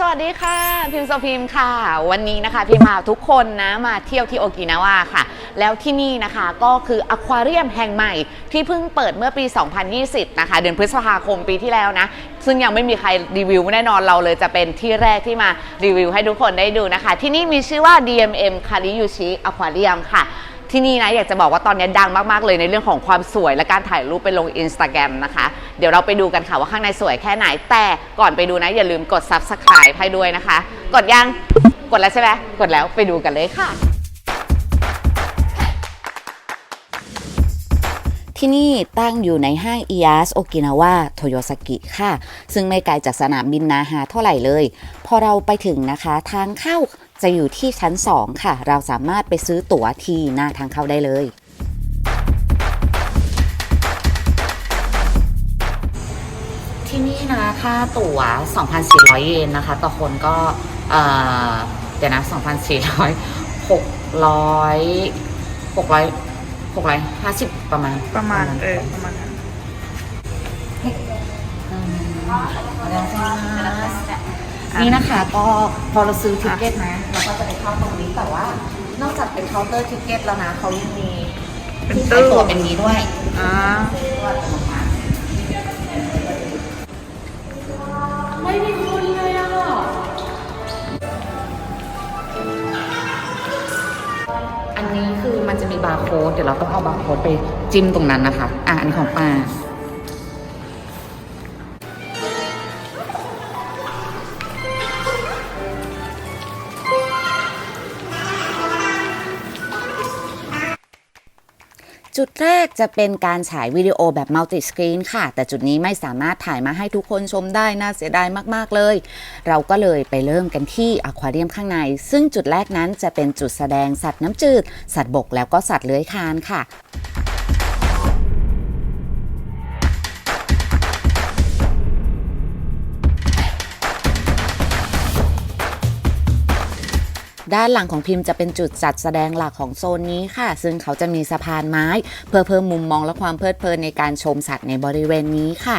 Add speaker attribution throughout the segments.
Speaker 1: สวัสดีค่ะ พิมพ์โซพิมพ์ค่ะ วันนี้นะคะพิมพาทุกคนนะมาเที่ยวที่โอกินาวาค่ะ แล้วที่นี่นะคะก็คืออควาเรียมแห่งใหม่ที่เพิ่งเปิดเมื่อปี 2020 นะคะ เดือนพฤษภาคมปีที่แล้วนะ ซึ่งยังไม่มีใครรีวิวแน่นอนเราเลยจะเป็นที่แรกที่มารีวิวให้ทุกคนได้ดูนะคะ ที่นี่มีชื่อว่า DMM k a r i y u s h i Aquarium ค่ะ ที่นี่นะอยากจะบอกว่าตอนนี้ดังมากๆเลยในเรื่องของความสวยและการถ่ายรูปไปลง Instagram นะคะ เดี๋ยวเราไปดูกันค่ะว่าข้างในสวยแค่ไหน แต่ก่อนไปดูนะอย่าลืมกด Subscribe ให้ด้วยนะคะ กดยังกดแล้วใช่ไหมกดแล้วไปดูกันเลยค่ะ
Speaker 2: ที่นี่ตั้งอยู่ในห้างอิยาสโอกินาวาโตโยสกิค่ะ ซึ่งไม่ไกลจากสนามบินนาฮาเท่าไหร่เลย พอเราไปถึงนะคะ ทางเข้า จะอยู่ที่ชั้น 2 ค่ะ เราสามารถไปซื้อตั๋วที่หน้าทางเข้าได้เลย ที่นี่นะค่าตั๋ว 2,400 เยนนะคะ ต่อคนก็ เอ่อ เดี๋ยวนะ 2,400 600 600 650 ประมาณ
Speaker 3: ประมาณ เออ ประมาณนั้น
Speaker 2: นี่นะคะก็พอเราซื้อทิเก็ตนะเราก็จะไปเข้าตรงนี้แต่ว่า นอกจากเป็นเคาน์เตอร์ทิเก็ตแล้วนะเขายังมี
Speaker 3: เป็น
Speaker 2: ที่
Speaker 3: ตู้
Speaker 2: ขายตั๋วเป็นนี้ด้วย
Speaker 3: อ่า
Speaker 1: ไม่มีคนเลยอะ
Speaker 2: อันนี้คือมันจะมีบาร์โค้ดเดี๋ยวเราต้องเอาบาร์โค้ดไปจิ้มตรงนั้นนะคะ อะอันนี้ของป้า จุดแรกจะเป็นการฉายวิดีโอแบบมัลติสกรีนค่ะ แต่จุดนี้ไม่สามารถถ่ายมาให้ทุกคนชมได้น่าเสียดายมาก ๆ เลย เราก็เลยไปเริ่มกันที่อควาเรียมข้างใน ซึ่งจุดแรกนั้นจะเป็นจุดแสดงสัตว์น้ำจืด สัตว์บกแล้วก็สัตว์เลื้อยคลานค่ะ ด้านหลังของพิมพ์จะเป็นจุดจัดแสดงหลักของโซนนี้ค่ะ ซึ่งเขาจะมีสะพานไม้ เพื่อเพิ่มมุมมองและความเพลิดเพลินในการชมสัตว์ในบริเวณนี้ค่ะ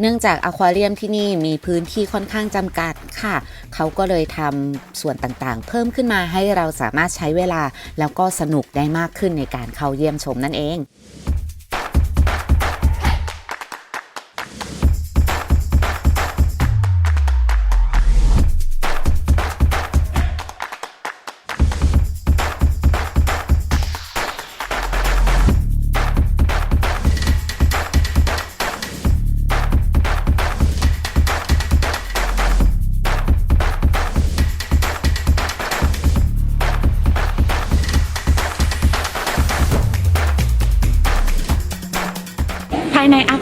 Speaker 2: เนื่องจากอควาเรียมที่นี่มีพื้นที่ค่อนข้างจำกัดค่ะ เขาก็เลยทำส่วนต่างๆ เพิ่มขึ้นมาให้เราสามารถใช้เวลา แล้วก็สนุกได้มากขึ้นในการเข้าเยี่ยมชมนั่นเอง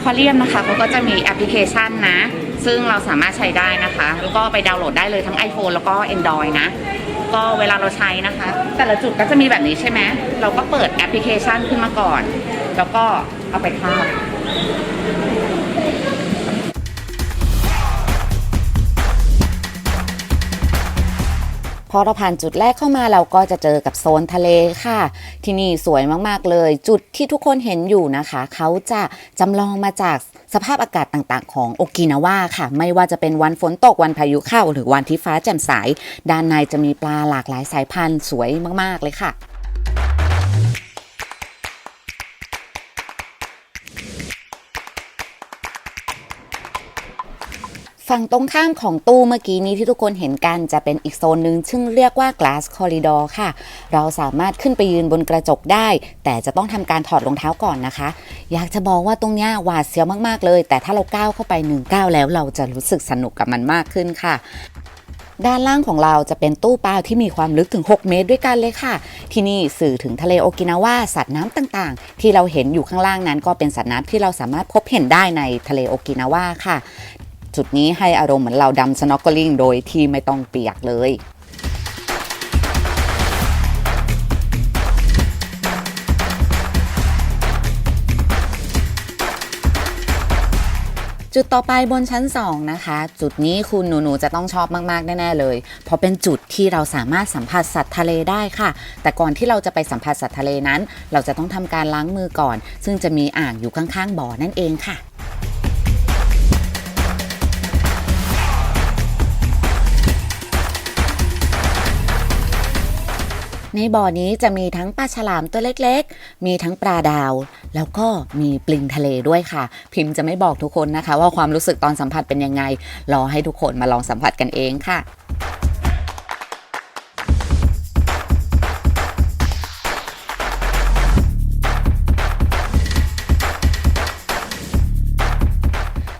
Speaker 1: ควาเรียมนะคะเขาก็จะมีแอปพลิเคชันนะ ซึ่งเราสามารถใช้ได้นะคะ แล้วก็ไปดาวน์โหลดได้เลยทั้ง iPhone แล้วก็ Android นะ ก็เวลาเราใช้นะคะ แต่ละจุดก็จะมีแบบนี้ใช่ไหมเราก็เปิดแอปพลิเคชันขึ้นมาก่อน แล้วก็เอาไปทา
Speaker 2: พอเราผ่านจุดแรกเข้ามาเราก็จะเจอกับโซนทะเลค่ะ ที่นี่สวยมากๆเลย จุดที่ทุกคนเห็นอยู่นะคะ เขาจะจำลองมาจากสภาพอากาศต่างๆ ของโอกินาวาค่ะ ไม่ว่าจะเป็นวันฝนตกวันพายุเข้า หรือวันที่ฟ้าแจ่มใสด้านในจะมีปลาหลากหลายสายพันธุ์สวยมากๆเลยค่ะ ฝั่งตรงข้ามของตู้เมื่อกี้นี้ที่ทุกคนเห็นกันจะเป็นอีกโซนหนึ่งซึ่งเรียกว่า glass corridor ค่ะ เราสามารถขึ้นไปยืนบนกระจกได้ แต่จะต้องทำการถอดรองเท้าก่อนนะคะ อยากจะบอกว่าตรงเนี้ยหวาดเสียวมากๆเลย แต่ถ้าเราก้าวเข้าไปหนึ่งก้าวแล้วเราจะรู้สึกสนุกกับมันมากขึ้นค่ะด้านล่างของเราจะเป็นตู้ปลาที่มีความลึกถึง 6 เมตรด้วยกันเลยค่ะ ที่นี่สื่อถึงทะเลโอกินาวาสัตว์น้ำต่างๆ ที่เราเห็นอยู่ข้างล่างนั้นก็เป็นสัตว์น้ำที่เราสามารถพบเห็นได้ในทะเลโอกินาวาค่ะ จุดนี้ให้อารมณ์เหมือนเราดำสโนว์ l ลิงโดยที่ไม่ต้องเปียกเลยจุดต่อไปบนชั้น 2 นะคะ จุดนี้คุณหนูๆจะต้องชอบมากๆ แน่ๆเลย เพราะเป็นจุดที่เราสามารถสัมผัสสัตว์ทะเลได้ค่ะ แต่ก่อนที่เราจะไปสัมผัสสัตว์ทะเลนั้น เราจะต้องทำการล้างมือก่อน ซึ่งจะมีอ่างอยู่ข้างๆบ่อนั่นเองค่ะ ในบ่อนี้จะมีทั้งปลาฉลามตัวเล็กๆ มีทั้งปลาดาว แล้วก็มีปลิงทะเลด้วยค่ะ พิมพ์จะไม่บอกทุกคนนะคะ ว่าความรู้สึกตอนสัมผัสเป็นยังไง รอให้ทุกคนมาลองสัมผัสกันเองค่ะ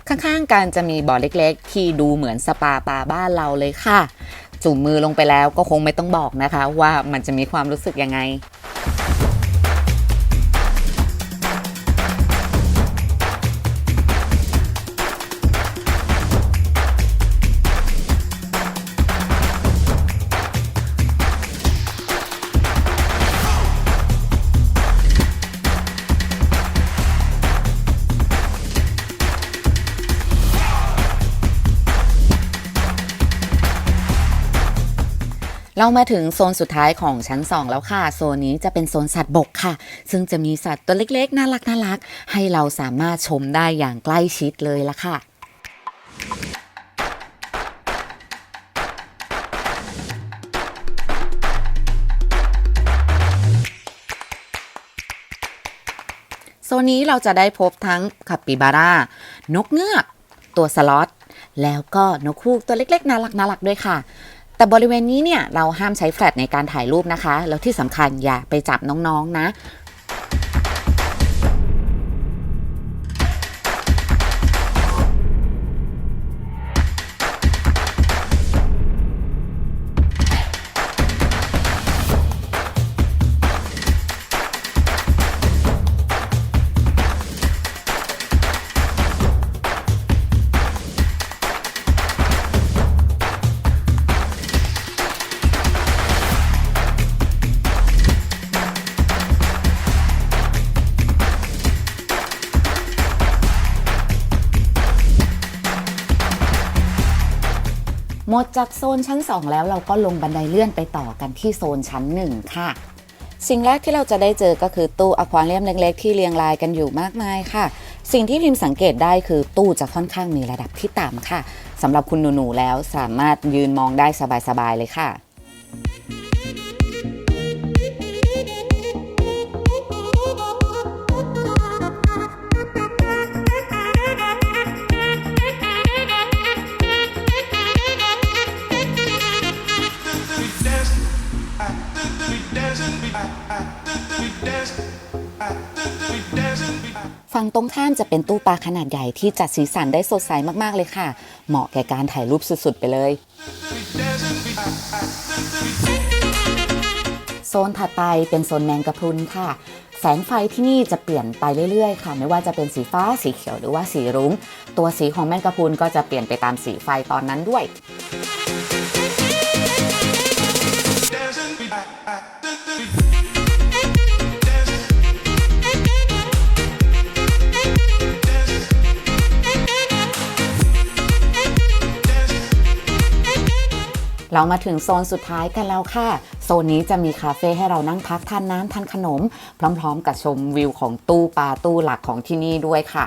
Speaker 2: ข้างๆกันจะมีบ่อเล็กๆ ที่ดูเหมือนสปาปลาบ้านเราเลยค่ะ จุ่มมือลงไปแล้วก็คงไม่ต้องบอกนะคะ ว่ามันจะมีความรู้สึกยังไง เรามาถึงโซนสุดท้ายของชั้น 2 แล้วค่ะ โซนนี้จะเป็นโซนสัตว์บกค่ะ ซึ่งจะมีสัตว์ตัวเล็กๆ น่ารักน่ารัก ให้เราสามารถชมได้อย่างใกล้ชิดเลยละค่ะโซนนี้เราจะได้พบทั้งคาปิบาร่า นกเงือก ตัวสล็อต แล้วก็นกฮูกตัวเล็กๆน่ารักน่ารักด้วยค่ะ แต่บริเวณนี้เนี่ยเราห้ามใช้แฟลชในการถ่ายรูปนะคะ แล้วที่สำคัญอย่าไปจับน้องๆนะ หมดจากโซนชั้น 2 แล้วเราก็ลงบันไดเลื่อนไปต่อกันที่โซนชั้น 1 ค่ะ สิ่งแรกที่เราจะได้เจอก็คือตู้อควาเรียมเล็กๆ ที่เรียงรายกันอยู่มากมายค่ะ สิ่งที่พิมพ์สังเกตได้คือตู้จะค่อนข้างมีระดับที่ต่ำค่ะสำหรับคุณหนูๆแล้วสามารถยืนมองได้สบายๆเลยค่ะ ฝั่งตรงข้ามจะเป็นตู้ปลาขนาดใหญ่ที่จัดสีสันได้สดใสมาก ๆ เลยค่ะ เหมาะแก่การถ่ายรูปสุด ๆ ไปเลย โซนถัดไปเป็นโซนแมงกะพรุนค่ะ แสงไฟที่นี่จะเปลี่ยนไปเรื่อย ๆ ค่ะ ไม่ว่าจะเป็นสีฟ้า สีเขียวหรือว่าสีรุง้ง ตัวสีของแมงกะพรุนก็จะเปลี่ยนไปตามสีไฟตอนนั้นด้วย เรามาถึงโซนสุดท้ายกันแล้วค่ะ โซนนี้จะมีคาเฟ่ให้เรานั่งพักทานน้ำทานขนม พร้อมๆ กับชมวิวของตู้ปลาตู้หลักของที่นี่ด้วยค่ะ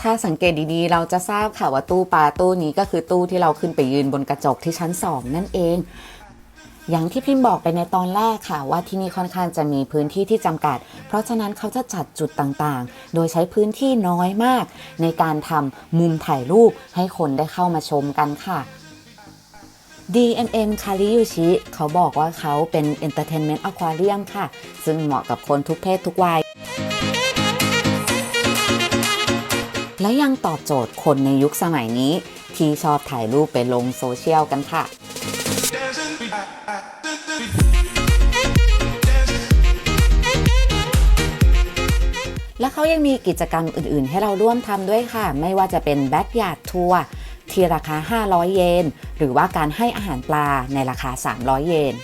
Speaker 2: ถ้าสังเกตดีๆ เราจะทราบค่ะว่าตู้ปลาตู้นี้ก็คือตู้ที่เราขึ้นไปยืนบนกระจกที่ชั้น 2 นั่นเอง อย่างที่พิมพ์บอกไปในตอนแรกค่ะ ว่าที่นี่ค่อนข้างจะมีพื้นที่ที่จำกัด เพราะฉะนั้นเขาจะจัดจุดต่างๆ โดยใช้พื้นที่น้อยมาก ในการทำมุมถ่ายรูปให้คนได้เข้ามาชมกันค่ะ DMM คาริยูชิเขาบอกว่าเขาเป็น Entertainment Aquarium ค่ะ ซึ่งเหมาะกับคนทุกเพศทุกวัย และยังตอบโจทย์คนในยุคสมัยนี้ ที่ชอบถ่ายรูปไปลงโซเชียลกันค่ะ และเขายังมีกิจกรรมอื่น ๆ ให้เราร่วมทำด้วยค่ะ ไม่ว่าจะเป็นแบ็กยาร์ดทัวร์ที่ราคา 500 เยน หรือว่าการให้อาหารปลาในราคา 300 เยน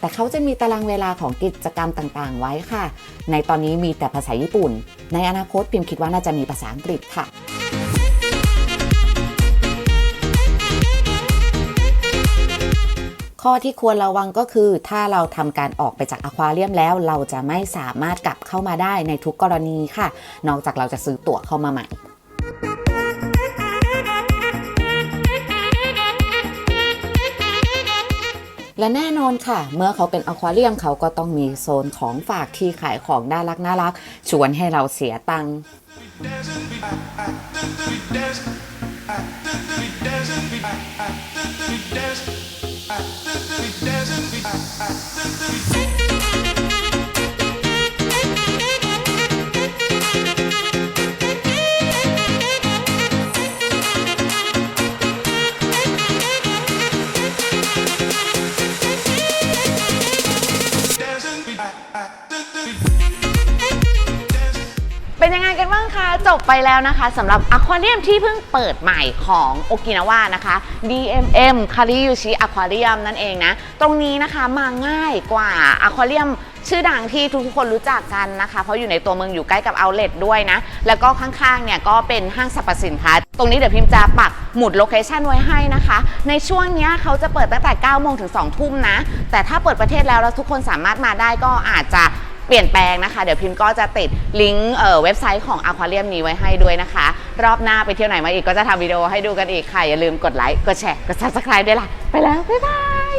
Speaker 2: แต่เขาจะมีตารางเวลาของกิจกรรมต่าง ๆ ไว้ค่ะ ในตอนนี้มีแต่ภาษาญี่ปุ่น ในอนาคตพิมคิดว่าน่าจะมีภาษาอังกฤษค่ะ ข้อที่ควรระวังก็คือ ถ้าเราทำการออกไปจากอควาเรียมแล้วเราจะไม่สามารถกลับเข้ามาได้ในทุกกรณีค่ะ นอกจากเราจะซื้อตั๋วเข้ามาใหม่
Speaker 4: และแน่นอนค่ะ เมื่อเขาเป็นอควาเรียมเขาก็ต้องมีโซนของฝากที่ขายของน่ารักน่ารัก ชวนให้เราเสียตังค์
Speaker 2: เแล้วนะคะสำหรับอควาเรียมที่เพิ่งเปิดใหม่ของโอกินาวานะคะ DMM คาริยูชิอควาเรียมนั่นเองนะ ตรงนี้นะคะมาง่ายกว่าอควาเรียมชื่อดังที่ทุกๆคนรู้จักกันนะคะ เพราะอยู่ในตัวเมืองอยู่ใกล้กับเอาเล t ด้วยนะ แล้วก็ข้างๆเนี่ยก็เป็นห้างสรรพสินค้า ตรงนี้เดี๋ยวพิมพ์จะปักหมุดโลเคชันไว้ให้นะคะ ในช่วงนี้เขาจะเปิดตั้งแต่9โมงถึง2ทุ่มนะ แต่ถ้าเปิดประเทศแล้วแล้วทุกคนสามารถมาได้ก็อาจจะ เปลี่ยนแปลงนะคะ เดี๋ยวพิมพ์ก็จะติดลิงก์เออเว็บไซต์ของอควาเรียมนี้ไว้ให้ด้วยนะคะ รอบหน้าไปเที่ยวไหนมาอีกก็จะทำวิดีโอให้ดูกันอีกค่ะ อย่าลืมกดไลค์ กดแชร์ กด subscribe ด้วยล่ะ ไปแล้ว บ๊ายบาย